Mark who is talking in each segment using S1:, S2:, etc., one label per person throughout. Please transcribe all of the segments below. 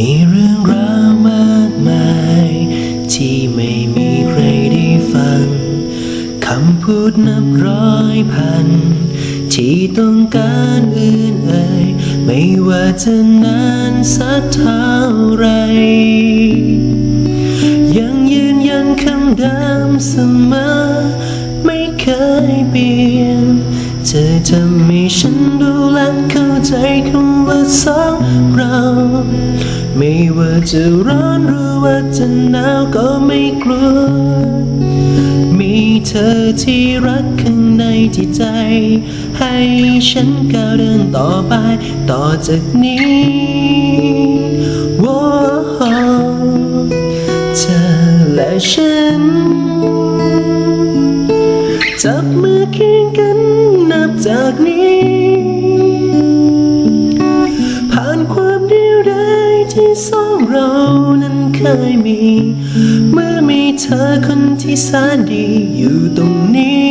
S1: มีเรื่องราวมากมาย ที่ไม่มีใครได้ฟัง คำพูดนับร้อยพัน ที่ต้องการอื่นเอ่ย ไม่ว่าจะนานสักเท่าไร ยังยืนยันคำดิมเสมอ ไม่เคยเปลี่ยน เธอทำให้ฉันดูและเข้าใจคำว่าสองเรา ไม่ว่าจะร้อนหรือว่าจะหนาวก็ไม่กลัว มีเธอที่รักข้างในที่ใจ ให้ฉันก้าวเดินต่อไปต่อจากนี้ว้เธอและฉันจับมือเคียงกัน นับจากนี้ ผ่านความเดียวดายที่สองเรานั้นเคยมี เมื่อมีเธอคนที่แสนดีอยู่ตรงนี้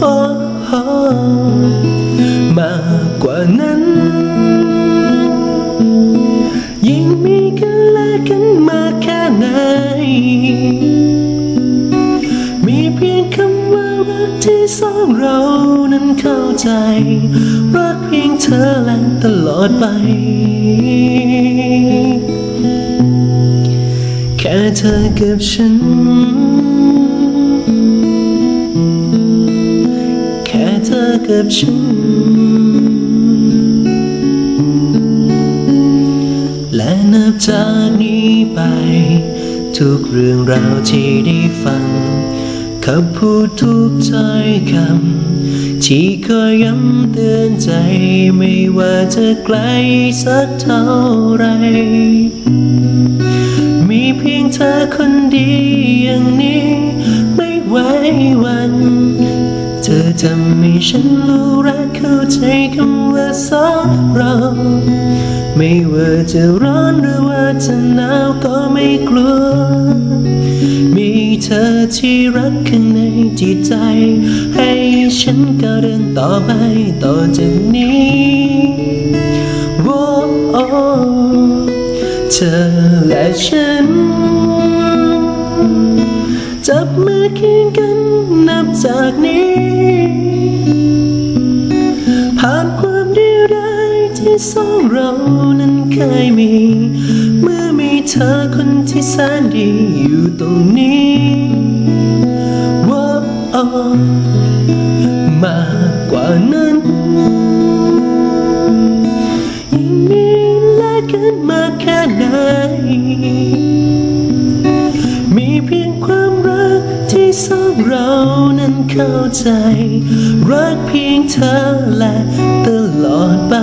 S1: โอ้ ใจ รักเพียงเธอและตลอดไป แค่เธอกับฉัน แค่เธอกับฉัน และนับจากนี้ไป ทุกเรื่องราวที่ได้ฟังคำพูดทุกถ้อยคำ ที่คอยย้ำเตือนใจไม่ว่าจะไกลสักเท่าไร มีเพียงเธอคนดีอย่างนี้ ไม่ไหววัน เธอทำให้ฉันรู้รักเข้าใจคำว่าสองเราไม่ว่าจะร้อนหรือว่าจะหนาวก็ไม่กลัว มีเธอที่รักข้างในจิตใจ ฉันก้าวเดินต่อไปต่อจากนี้โอ้เธอและฉัน จับมือเคียงกันนับจากนี้ ผ่านความเดียวดายที่สองเรานั้นเคยมี เมื่อมีเธอคนที่แสนดีอยู่ตรงนี้ว่ เรานั้นเข้าใจ รักเพียงเธอและตลอดไป